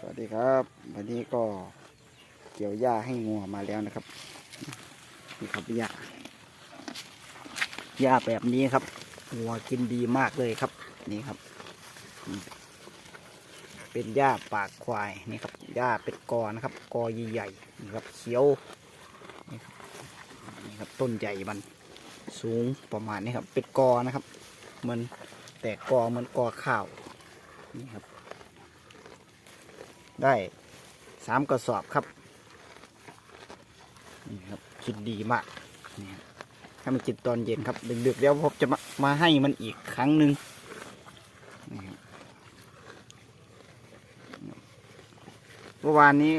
สวัสดีครับ วันนี้ก็เกี่ยวหญ้าให้งัวมาแล้วนะครับนี่ครับหญ้าหญ้าแบบนี้ครับงัวกินดีมากเลยครับ นี่ครับ เป็นหญ้าปากควายนี่ครับหญ้าเป็นกอนะครับ กอใหญ่ๆนี่ครับเขียวนี่ครับนี่ครับต้นใหญ่มันสูงประมาณนี้ครับ เป็นกอนะครับ เหมือนแต่กอเหมือนกอข้าวนี่ครับ ได้สามกระสอบครับนี่ครับคิดดีมากนี่ครับให้มันกินตอนเย็นครับดึกๆแล้วผมจะมามาให้มันอีกครั้งหนึ่งนี่ครับเมื่อวานนี้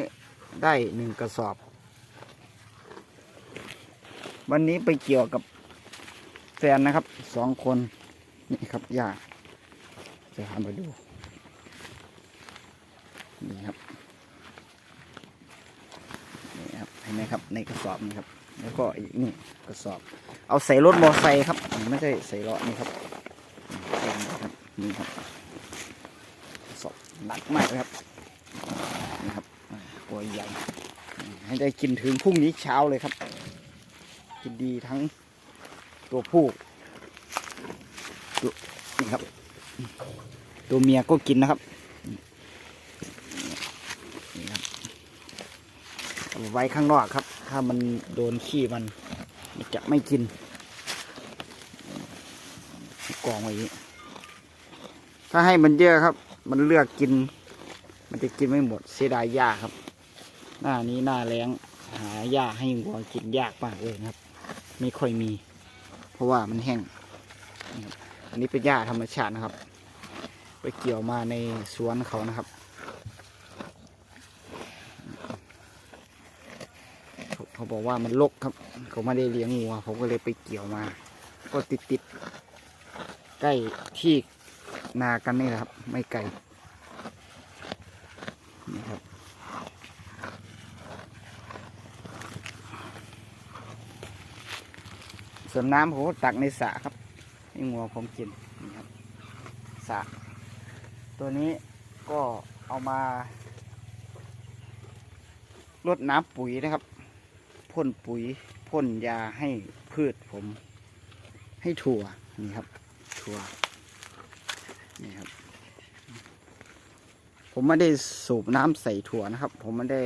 ได้หนึ่งกระสอบ วันนี้ไปเกี่ยวกับแฟนนะครับสองคนนี่ครับยาจะหามาดู นี่ครับนี่ครับเห็นไหมครับในกระสอบนี่ครับ แล้วก็อีกนี่กระสอบ เอาใส่รถมอไซค์ครับไม่ใช่ใส่ล้อนี่ครับนี่ครับนี่ครับกระสอบหนักมากเลยครับนี่ครับตัวใหญ่ให้ได้กินถึงพรุ่งนี้เช้าเลยครับ กินดีทั้งตัวผู้นี่ครับ ตัวเมียก็กินนะครับ นี่ครับเอา ไว้ข้างนอกครับ ถ้ามันโดนขี้มัน มันจะไม่กินกองไว้อย่ถ้าให้มันเยอะครับ มันเลือกกิน มันจะกินไม่หมดเสียดายหญ้าครับ หน้านี้หน้าแรงหาหญ้าให้วัวกินยากมากเลยครับ ไม่ค่อยมี เพราะว่ามันแห้ง อันนี้เป็นหญ้าธรรมชาตินะครับ ไปเกี่ยวมาในสวนเขานะครับ เขาบอกว่ามันลกครับ เขาไม่ได้เลี้ยงงัวผมก็เลยไปเกี่ยวมา ก็ติดติดใกล้ที่นากันนี่แหละครับ ไม่ไกลนี่ครับส่วนน้ำผมตักในสระครับให้งัวผมกินนี่ครับสระตัวนี้ก็เอามารดน้ำปุ๋ยนะครับ พ่นปุ๋ยพ่นยาให้พืชผม ให้ถั่วนี่ครับ ถั่วนี่ครับ ผมไม่ได้สูบน้ำใส่ถั่วนะครับ ผมไม่ได้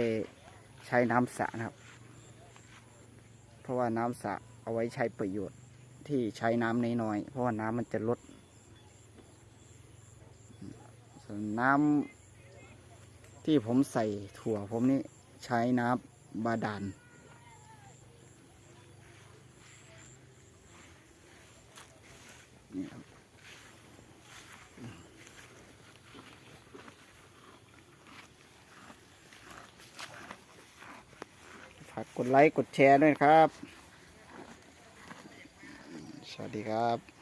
ใช้น้ำสระนะครับ เพราะว่าน้ำสระเอาไว้ใช้ประโยชน์ที่ใช้น้ำน้อยๆเพราะว่าน้ำมันจะลดส่วนน้ำที่ผมใส่ถั่วผมนี่ใช้น้ำบาดาล ฝากกดไลค์กดแชร์ด้วยครับ สวัสดีครับ